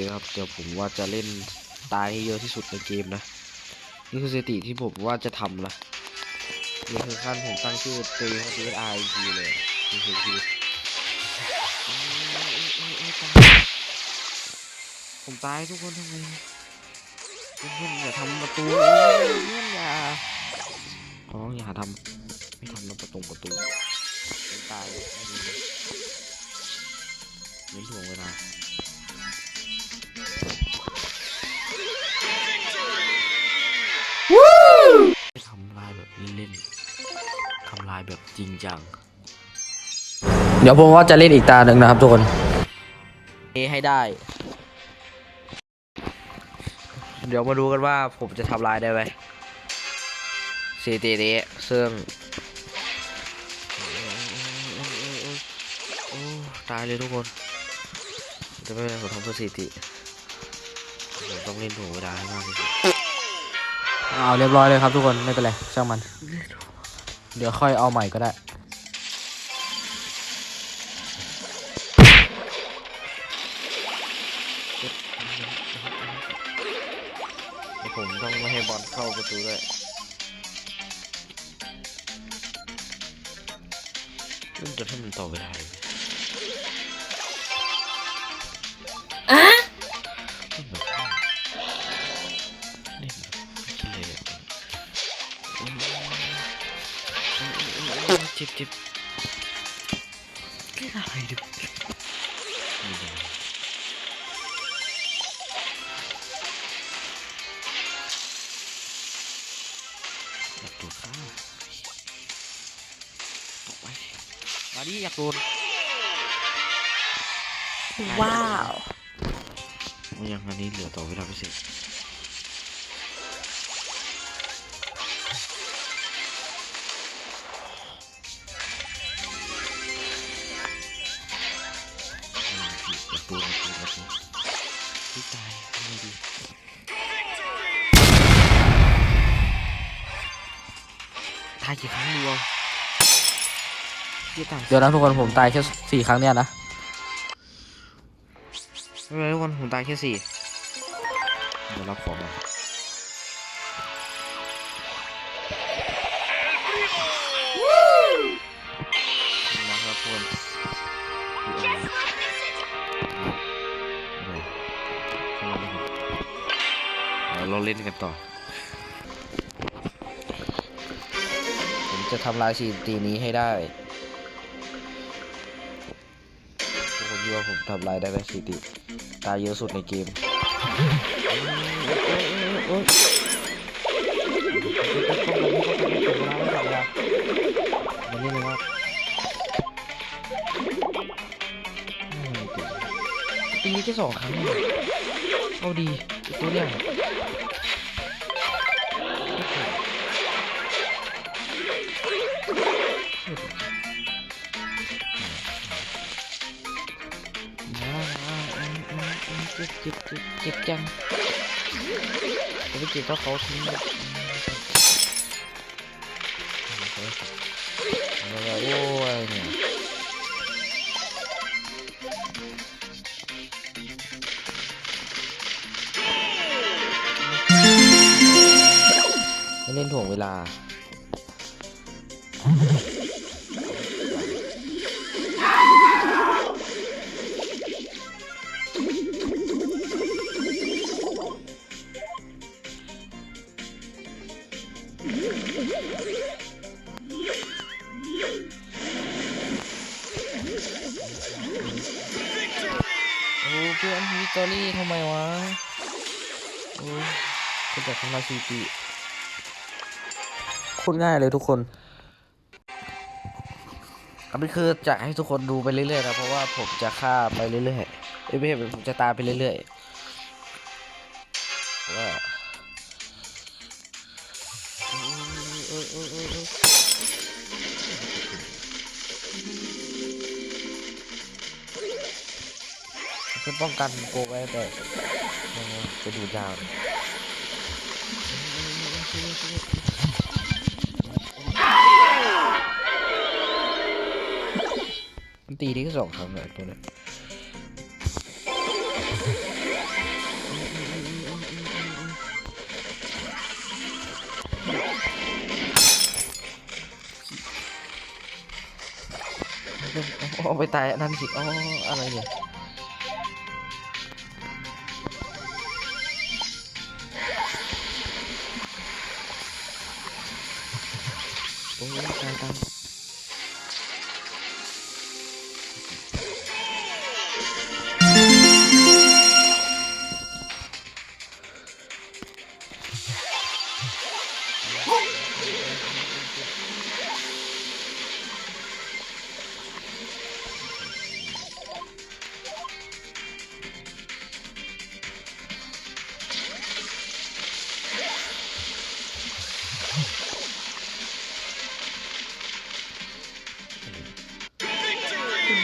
เลยนะครับ เดี๋ยวผมว่าจะเล่นตายให้เยอะที่สุดในเกมนะ นี่คือสถิติที่ผมว่าจะทำนะ นี่คือขั้นผมตั้งชื่อตีเขา DSR อีกทีเลยนี่คือคือผมตายทุกคนทำไมเพื่อนอย่าทำประตูเพื่อนอย่าอ๋ออย่าทำไม่ทำประตูประตูตายเลยเน้นถ่วงเวลา จริงจัง เดี๋ยวผมว่าจะเล่นอีกตาหนึ่งนะครับทุกคนเอให้ได้ เดี๋ยวมาดูกันว่าผมจะทำลายได้ไหมซีตีนี้ซึ่งโอ้ตายเลยทุกคนจะไม่เป็นไรผมทำสถิติผมต้องเล่นถูกเวลาให้มากที่สุดเอาเรียบร้อยเลยครับทุกคนไม่เป็นไรช่างมัน เดี๋ยวค่อยเอาใหม่ก็ได้เดี๋ยวผมต้องไม่ให้บอลเข้าประตูด้วยมันจะให้มันต่อเวลาเลย เจ็บเจ็บเล่นอะไรดิไม่ไายกี่ครั้งดีวะพี่ตายเดี๋ยวนะทุกคนผมตายแค่สี่ครั้งเนี่ยนะไม่เป็นไรทุกคนผมตายแค่สี่เดี๋ยวรับของมานะครับทุกคนคืออะไรอะไรทำไมนะครับเดี๋ยวเราเล่นกันต่อ จะทำลายสถิตินี้ให้ได้ทุกคนคิดว่าผมทำลายได้ไหมสถิติ ตายเยอะสุดในเกมมันนี่เลยครับตีแค่สองครั้งเอาดีตัวเนี่ย จ็บเจ็บเจ็บเจ็บจังจะไปเจ็บเพระเขาทิ้งแล้วโอ้ยเนี่ยเล่นถ่วงเวลา คุณจะทำลายสถิติโคตรง่ายเลยทุกคนอันนี้คือจะให้ทุกคนดูไปเรื่อยๆนะเพราะว่าผมจะฆ่าไปเรื่อยๆเอ้ยไม่ใช่ผมจะตามไปเรื่อยๆว่าเออเออเออเออคือป้องกันโกไว้แต่จะดูดยาวเลย มันตีได้แค่สองครั้งเลยตัวเนี้ยเอาไปตายนั่นสิอ๋ออะไรเนี่ย อ้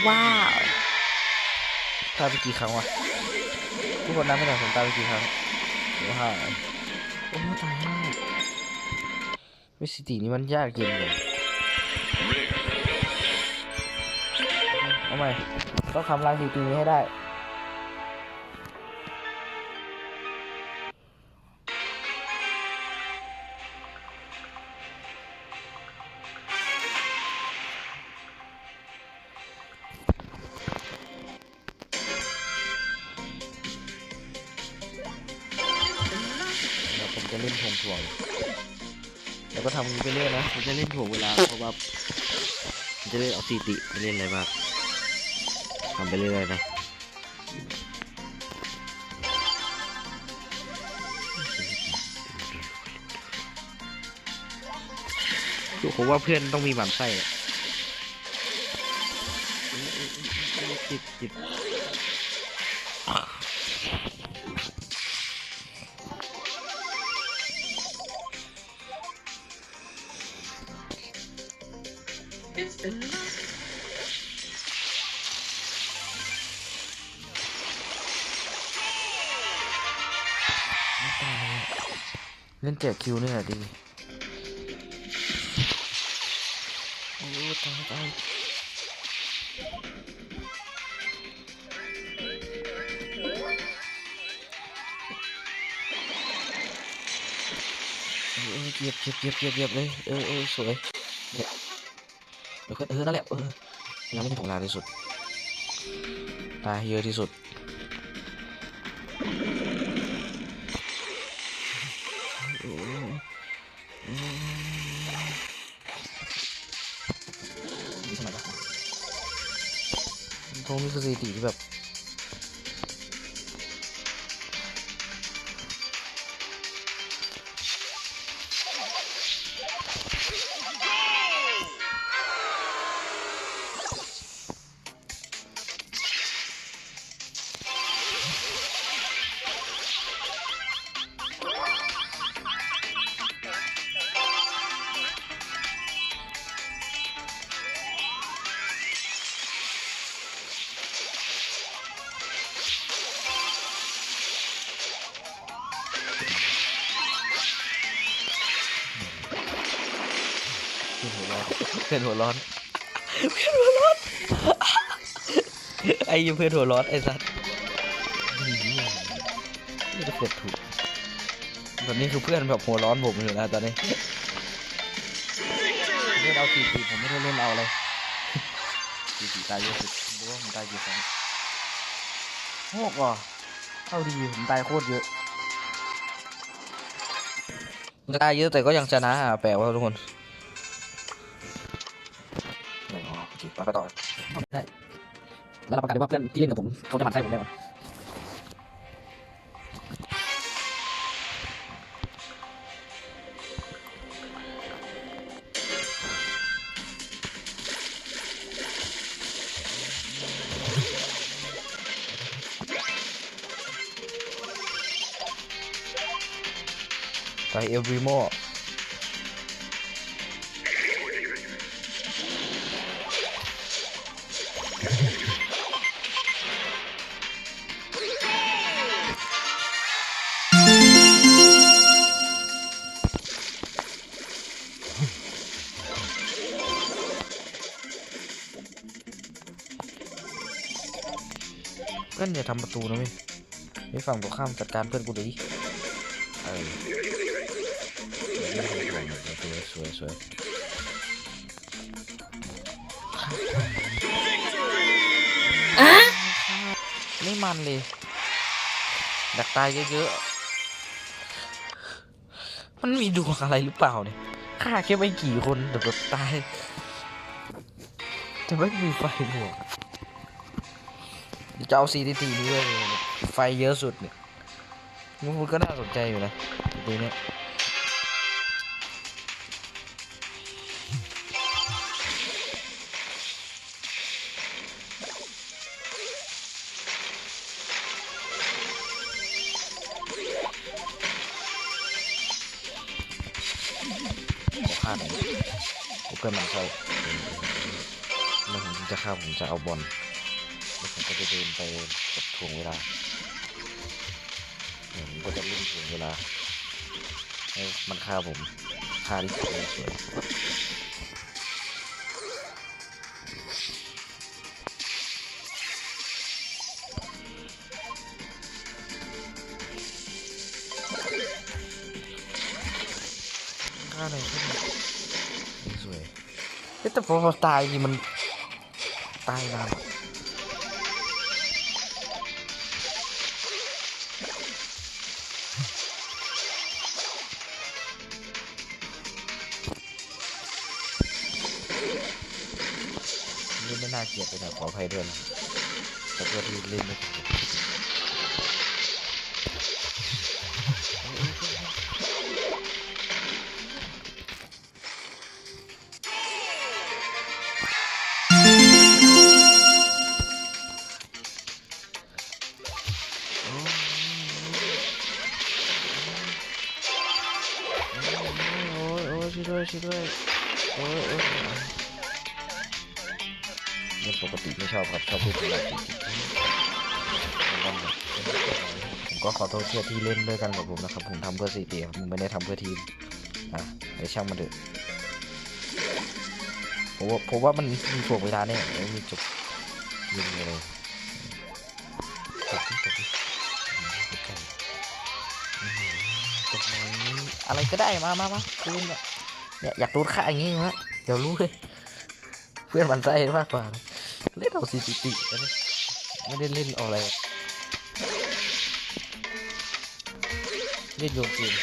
ว้าวตายไปกี่ครั้งวะทุกคนนับไม่ได้ผมตายไปกี่ครั้งว้าวโอ้ตายแล้วิสิตินี่มันยากเย็นเลยเอาใหม่ต้องทำลายสถิตินี้ให้ได้ ผมจะเล่นถ่วงเวลาเพราะว่าผมจะเล่นเอาสถิติไปเล่นอะไรบ้างทำไปเรื่อยๆนะคือผมว่าเพื่อนต้องมีหมันไส้อะจิบจิบ ตายอะเล่นแจกคิวนี่แหละดีโอ้ตายตายเออเก็บเก็บเก็บเก็บเก็บเลย เออเออสวย เออเออนั่นแหละเออยังไม่ถึงเวลาที่สุดตายเยอะที่สุดทำไมวะทงนี่คือสถิติที่แบบ เพื่อนหัวร้อนเพื่อนหัวร้อน เพื่อนหัวร้อน ไอ้ยี่เพื่อนหัวร้อนไอ้สัสไม่ได้กดถูกตอนนี้คือเพื่อนแบบหัวร้อนผมอยู่นะตอนนี้เล่นเอาสี่สี่ผมไม่ได้เล่นเอาอะไรสี่สี่ตายเยอะสุดดูว่าผมตายกี่ครั้งหกว่ะเท่าดีผมตายโคตรเยอะตายเยอะแต่ก็ยังชนะอะแปลว่าทุกคน ไปต่อได้แล้วรับประกันได้ว่าเพื่อนที่เล่นกับผมเขาจะหมั่นไส้ผมแน่นอนไปเอลริโม ทำประตูนะเว้ยไอ้ฝั่งตรงข้ามจัดการเพื่อนกูดิเออสวยสวยสวยไม่มันเลยดักตายเยอะๆ มันมีดวงอะไรหรือเปล่าเนี่ยฆ่าแค่ไม่กี่คนแต่แบบตาย จะไม่มีไฟบวกเดี๋ยว จะเอาซีดีทีนี้เลยไฟเยอะสุดเนี่ยมันก็น่าสนใจอยู่นะตัวเนี้ยฆ่าไหนผมเกิดมันใช่แล้วผมจะฆ่าผมจะเอาบอล แล้วผมก็จะเดินไปกับถ่วงเวลาเนี่ยผมก็จะเล่นถ่วงเวลาให้มันฆ่าผมฆ่าที่สุดเลยสวยฆ่าอะไรขึ้นมาสวยแต่พอตายจริงมันตายนาน นี่ไม่น่าเกลียดเลยนะขออภัยด้วยนะแต่ตัวที่เล่นไม่ถูกโอ้ยโอ้ยช่วยด้วยช่วยด้วยโอ้ยโอ้ย เรื่องปกติไม่ชอบครับชอบพูดอะไรจริงๆผมก็ขอโทษเที่ยที่เล่นด้วยกันกับผมนะครับ ผมทำเพื่อสีเตียผมไม่ได้ทำเพื่อทีมอะเดี๋ยวช่างมันเถอะผมว่าผมว่ามันมีถ่วงเวลาแน่เอ้ยมีจบยิงเลยจบดิจบดิอืมใกล้ๆอื้อหือตกไหนอะไรก็ได้มามามาคืนเนี่ยเนี่ยอยากโดนฆ่าอย่างงี้วะเดี๋ยวรู้เลยเพื่อนมันใจมากกว่า เล่นเอาซีติตินะเนี่ยไม่ได้เล่นเอาอะไรเล่นโยนเกม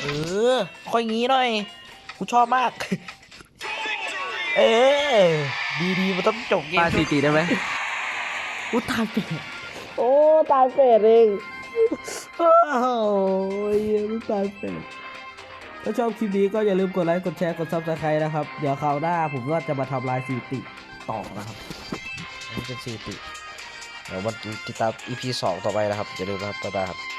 เออค่อยงี้หน่อยกูชอบมาก เออดีดีๆมันต้องจบเกมตายสี่ตีได้ไหมกูตายเป็ดโอ้ตายเป็ดเองโอ้ยมึงตายเป็ด ถ้าชอบคลิปนี้ก็อย่าลืมกดไลค์ กดแชร์ กดซับสไครต์นะครับ เดี๋ยวคราวหน้าผมก็จะมาทำลายสถิติต่อนะครับ อันนี้เป็นซีติเดี๋ยววันติดตาม EP 2 ต่อไปนะครับอย่าลืมนะครับบ๊ายบายครับ